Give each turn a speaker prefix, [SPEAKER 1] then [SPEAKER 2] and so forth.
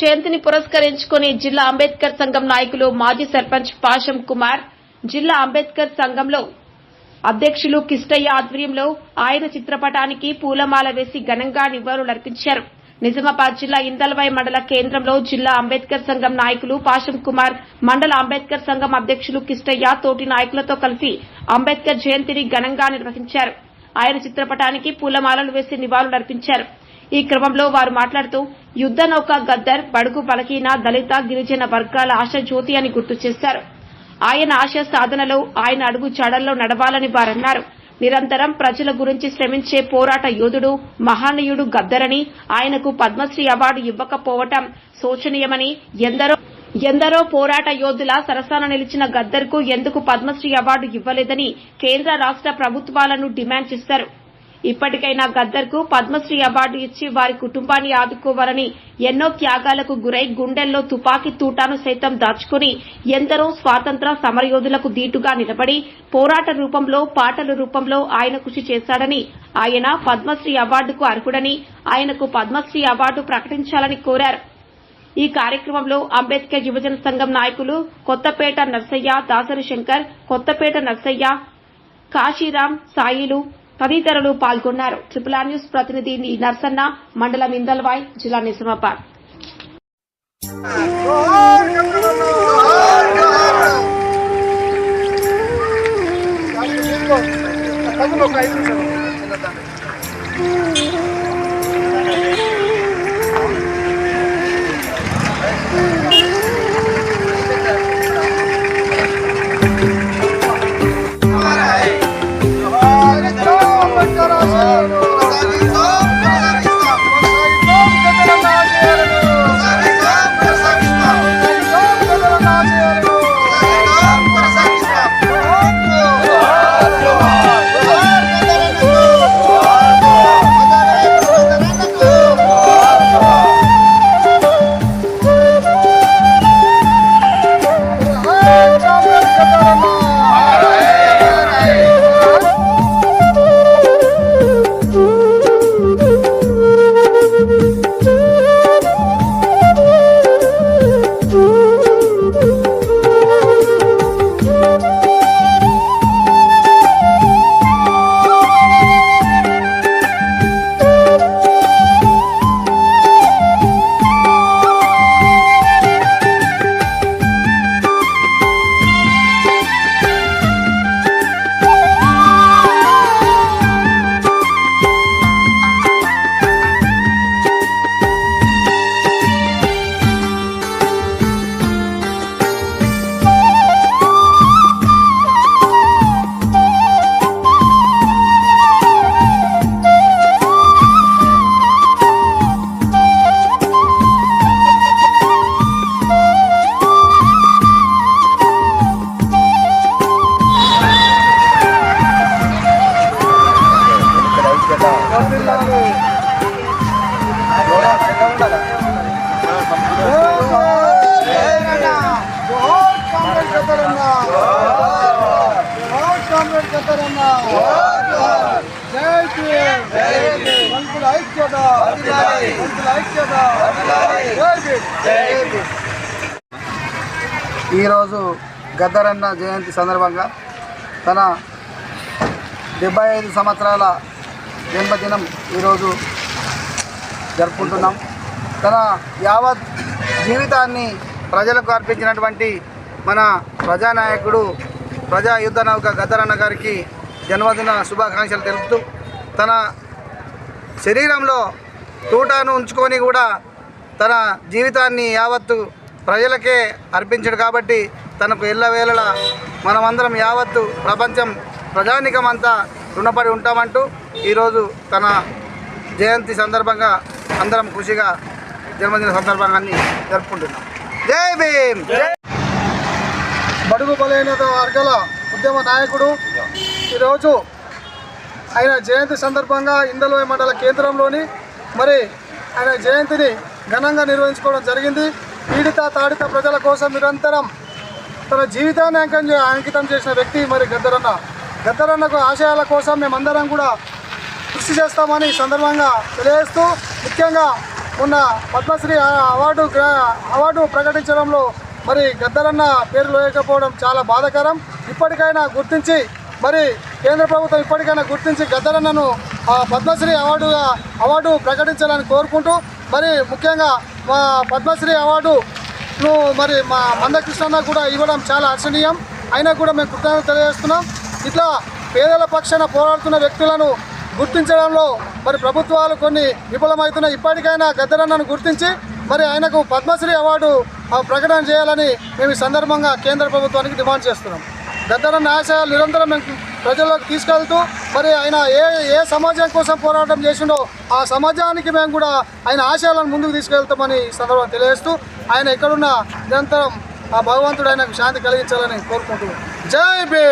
[SPEAKER 1] జయంతిని పురస్కరించుకుని జిల్లా అంబేద్కర్ సంఘం నాయకులు మాజీ సర్పంచ్ పాషం కుమార్ జిల్లా అంబేద్కర్ సంఘంలో అధ్యక్షులు కిష్టయ్య ఆధ్వర్యంలో ఆయన చిత్రపటానికి పూలమాల వేసి ఘనంగా నివాళులర్పించారు నిజామాబాద్ జిల్లా ఇందల్వాయి మండల కేంద్రంలో జిల్లా అంబేద్కర్ సంఘం నాయకులు పాషం కుమార్ మండల అంబేద్కర్ సంఘం అధ్యక్షులు కిష్టయ్య తోటి నాయకులతో కలిసి అంబేద్కర్ జయంతిని ఘనంగా నిర్వహించారు. ఆయన చిత్రపటానికి పూలమాలలు వేసి నివాళులర్పించారు ఈ క్రమంలో వారు మాట్లాడుతూ యుద్ద నౌక గద్దర్ బడుగు బలహీన దళిత గిరిజన వర్గాల ఆశ జ్యోతి అని గుర్తు చేశారు. ఆయన ఆశ సాధనలో ఆయన అడుగు చాడల్లో నడవాలని వారన్నారు. నిరంతరం ప్రజల గురించి శ్రమించే పోరాట యోధుడు మహానీయుడు గద్దరని ఆయనకు పద్మశ్రీ అవార్డు ఇవ్వకపోవటం శోచనీయమని ఎందరో ఎందరో పోరాట యోధుల సరసన నిలిచిన గద్దర్కు ఎందుకు పద్మశ్రీ అవార్డు ఇవ్వలేదని కేంద్ర రాష్ట ప్రభుత్వాలను డిమాండ్ చేశారు. ఇప్పటికైనా గద్దర్కు పద్మశ్రీ అవార్డు ఇచ్చి వారి కుటుంబాన్ని ఆదుకోవాలని ఎన్నో త్యాగాలకు గురై గుండెల్లో తుపాకీ తూటాను సైతం దాచుకుని ఎందరో స్వాతంత్ర సమరయోధులకు దీటుగా నిలబడి పోరాట రూపంలో పాటల రూపంలో ఆయన కృషి చేశాడని ఆయన పద్మశ్రీ అవార్డుకు అర్హుడని ఆయనకు పద్మశ్రీ అవార్డు ప్రకటించాలని కోరారు. ఈ కార్యక్రమంలో అంబేద్కర్ యువజన సంఘం నాయకులు కొత్తపేట నర్సయ్య దాసరి శంకర్ కొత్తపేట నర్సయ్య కాశీరాం సాయిలు తదితరులు పాల్గొన్నారు ట్రిపుల్ ఆర్ న్యూస్ ప్రతినిధి నర్సన్న మండలం ఇందల్వాయ్ జిల్లా నిజామాబాద్
[SPEAKER 2] ఈరోజు గద్దరన్న జయంతి సందర్భంగా తన డెబ్బై ఐదు సంవత్సరాల జన్మదినం ఈరోజు జరుపుకుంటున్నాం. తన యావత్ జీవితాన్ని ప్రజలకు అర్పించినటువంటి మన ప్రజానాయకుడు ప్రజా యుద్ధ నౌక గద్దరన్న గారికి జన్మదిన శుభాకాంక్షలు తెలుపుతూ తన శరీరంలో తూటాను ఉంచుకొని కూడా తన జీవితాన్ని యావత్తు ప్రజలకే అర్పించాడు కాబట్టి తనకు ఎల్లవేళలా మనమందరం యావత్తు ప్రపంచం ప్రజానికమంతా రుణపడి ఉంటామంటూ ఈరోజు తన జయంతి సందర్భంగా అందరం ఖుషిగా జన్మదిన సందర్భంగాన్ని జరుపుకుంటున్నాం. జై భీమ్!
[SPEAKER 3] బడుగు బలైన వర్గాల ఉద్యమ నాయకుడు ఈరోజు ఆయన జయంతి సందర్భంగా ఇందల్వాయి మండల కేంద్రంలోని మరి ఆయన జయంతిని ఘనంగా నిర్వహించుకోవడం జరిగింది. పీడిత తాడిత ప్రజల కోసం నిరంతరం తన జీవితాన్ని అంకితం చేసిన వ్యక్తి మరి గద్దరన్న. గద్దరన్నకు ఆశయాల కోసం మేమందరం కూడా కృషి చేస్తామని సందర్భంగా తెలియజేస్తూ ముఖ్యంగా మొన్న పద్మశ్రీ అవార్డు అవార్డు ప్రకటించడంలో మరి గద్దరన్న పేరు లేకపోవడం చాలా బాధాకరం. ఇప్పటికైనా గుర్తించి మరి కేంద్ర ప్రభుత్వం ఇప్పటికైనా గుర్తించి గద్దరన్నను పద్మశ్రీ అవార్డుగా అవార్డు ప్రకటించాలని కోరుకుంటూ మరి ముఖ్యంగా మా పద్మశ్రీ అవార్డును మరి మా మందకృష్ణ కూడా ఇవ్వడం చాలా హర్షణీయం అయినా కూడా మేము కృతజ్ఞత తెలియజేస్తున్నాం. ఇట్లా పేదల పక్షాన పోరాడుతున్న వ్యక్తులను గుర్తించడంలో మరి ప్రభుత్వాలు కొన్ని విఫలమవుతున్నాయి. ఇప్పటికైనా గద్దరన్నను గుర్తించి మరి ఆయనకు పద్మశ్రీ అవార్డు ఆ, ప్రకటన చేయాలని మేము ఈ సందర్భంగా కేంద్ర ప్రభుత్వానికి డిమాండ్ చేస్తున్నాం. గద్దరన్న ఆశయాలు నిరంతరం మేము ప్రజల్లోకి తీసుకెళ్తూ మరి ఆయన ఏ ఏ సమాజం కోసం పోరాటం చేసిండో ఆ సమాజానికి మేము కూడా ఆయన ఆశయాలను ముందుకు తీసుకెళ్తామని ఈ సందర్భంగా తెలియజేస్తూ ఆయన ఎక్కడున్న నిరంతరం ఆ భగవంతుడు ఆయనకు శాంతి కలిగించాలని కోరుకుంటున్నాం. జై భీమ్!